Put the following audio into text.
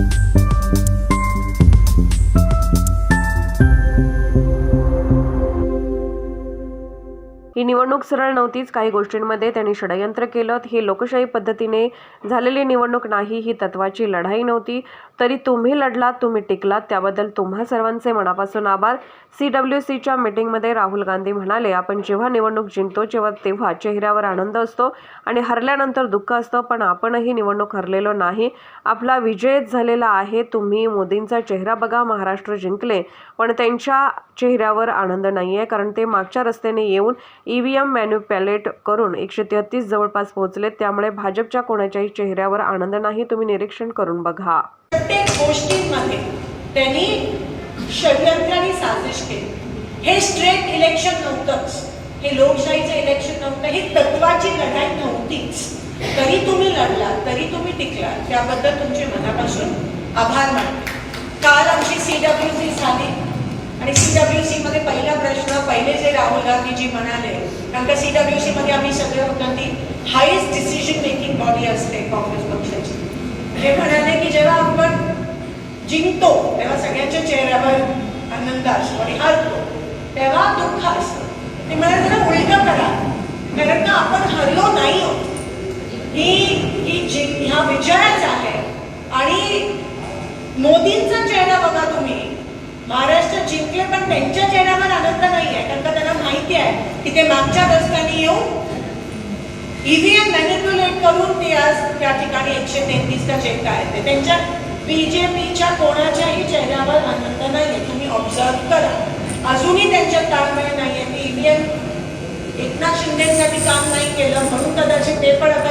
Thank you. ही निवडणूक सरळ नव्हतीच. काही गोष्टींमध्ये त्यांनी षडयंत्र केलं हे लोकशाही पद्धतीने झालेली निवडणूक नाही ही तत्वाची लढाई नव्हती. तरी तुम्ही लढलात तुम्ही टिकलात त्याबद्दल तुम्हा सर्वांचे मनापासून आभार. सी डब्ल्यू सीच्या मीटिंगमध्ये राहुल गांधी म्हणाले आपण जेव्हा निवडणूक जिंकतो जेव्हा तेव्हा चेहऱ्यावर आनंद असतो आणि हरल्यानंतर दुःख असतं पण आपणही निवडणूक हरलेलो नाही. आपला विजय झालेला आहे. तुम्ही मोदींचा चेहरा बघा. महाराष्ट्र जिंकले पण त्यांच्या चेहऱ्यावर आनंद नाही आहे कारण ते मागच्या रस्त्याने येऊन ईव्हीएम मॅन्युपॅलेट करून एकशे तेहतीस जवळपास पोहोचले. त्यामुळे भाजपच्या कोणाच्याही चेहऱ्यावर आनंद नाही. तुम्ही निरीक्षण करून बघा. प्रत्येक गोष्टींमध्ये त्यांनी षडयंत्र आणि साजिश केली. हे स्ट्रेट इलेक्शन नव्हतंच. हे लोकशाहीचं इलेक्शन नव्हतं. ही तत्वाची लढाई नव्हतीच. तरी तुम्ही लढला तरी तुम्ही टिकला. त्याबद्दल तुमचे मनापासून आभार मानले काल आमची सी डब्ल्यू सी झाली. आणि सी डब्ल्यू सी मध्ये पहिला प्रश्न राहुल गांधीजी म्हणाले कारण का सी डब्ल्यू सी मध्ये आम्ही सगळे होतो ती हायेस्ट डिसिजन मेकिंग बॉडी असते काँग्रेस पक्षाची. हे म्हणाले की जेव्हा आपण जिंकतो तेव्हा सगळ्यांच्या चेहऱ्यावर आनंद असतो आणि हरतो. तेव्हा दुःख असतं. ते म्हणाले जरा उलट करा. कारण का आपण हरलो नाही होत ही ही जि ह्या विजयाच आहे आणि मोदींचा महाराष्ट्र जिंकले पण त्यांच्या चेहऱ्यावर आनंद नाही आहे कारण का त्यांना माहिती आहे की ते मागच्या रस्त्याने येऊन ईव्हीएम मॅनिप्युलेट करून ते आज त्या ठिकाणी एकशे तेहतीसचा चेक आहे. ते त्यांच्या बीजेपीच्या कोणाच्याही चेहऱ्यावर आनंद नाही आहे तुम्ही ऑब्झर्व करा. अजूनही त्यांच्यात ताळमेळ नाहीये. की ईव्हीएम एकनाथ शिंदेसाठी काम नाही केलं म्हणून कदाचित ते पण आता